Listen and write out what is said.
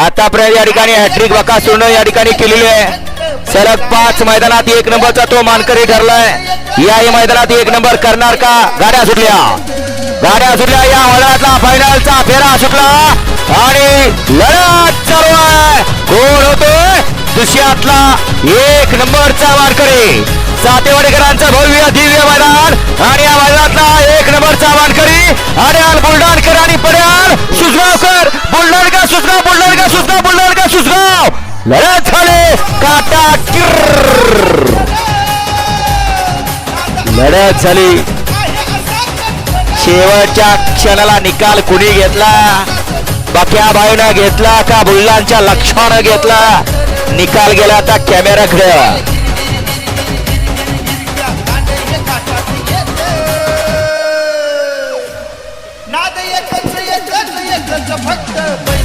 आतापर्यंत या ठिकाणी हॅट्रिक बकासूरनं या ठिकाणी केलेली आहे. सलग पाच मैदानात एक नंबरचा तो मानकरी ठरलाय. याही मैदानात एक नंबर करणार का? गाड्या सुटल्या. गाड्या सुटल्या. या मैदानातला फायनलचा फेरा सुटला. आणि लढत चालू आहे. कोण होतोय. दुसऱ्यातला एक नंबरचा मानकरी. सातेवाडीकरांचं भव्य दिव्य मैदान. आणि या मैदानातला लढत झाले. काटा लढत झाली. शेवटच्या क्षणाला निकाल कुणी घेतला? बाक्या बाईनं घेतला का बुल्लांच्या लक्षानं घेतला? निकाल गेला आता कॅमेराकडे